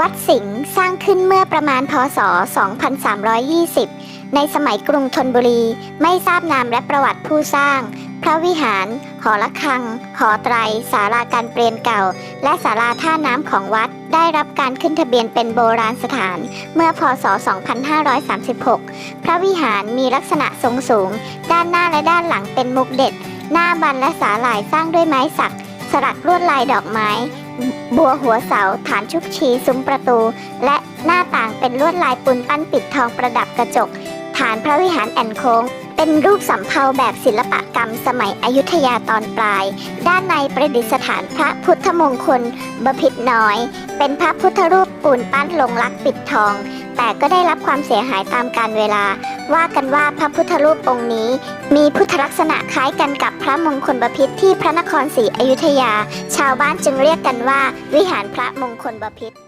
วัดสิงห์สร้างขึ้นเมื่อประมาณพศ 2320 ในสมัยกรุงธนบุรี ไม่ทราบนามและประวัติผู้สร้าง พระวิหาร หอระฆัง หอไตร ศาลาการเปลี่ยนเก่า และศาลาท่าน้ำของวัด ได้รับการขึ้นทะเบียนเป็นโบราณสถาน เมื่อพศ 2536 พระวิหารมีลักษณะทรงสูง ด้านหน้าและด้านหลังเป็นมุกเด็ด หน้าบันและสาหร่ายสร้างด้วยไม้สัก สลักลวดลายดอกไม้ บัวหัวเสาฐานชุกชีซุ้มประตู และหน้าต่างเป็นลวดลายปูนปั้นปิดทองประดับกระจก ฐานพระวิหารแอนโค้ง เป็นรูปสำเภาแบบศิลปกรรมสมัยอยุธยาตอนปลาย ด้านในประดิษฐานพระพุทธมงคลบพิตรน้อย เป็นพระพุทธรูปปูนปั้นลงลักษ์ปิดทอง แต่ก็ได้รับความเสียหายตามกาลเวลา ว่ากันว่าพระพุทธรูปองค์นี้ มีพุทธลักษณะคล้ายกันกับพระมงคลบพิษที่พระนครศรีอยุธยา ชาวบ้านจึงเรียกกันว่า วิหารพระมงคลบพิษ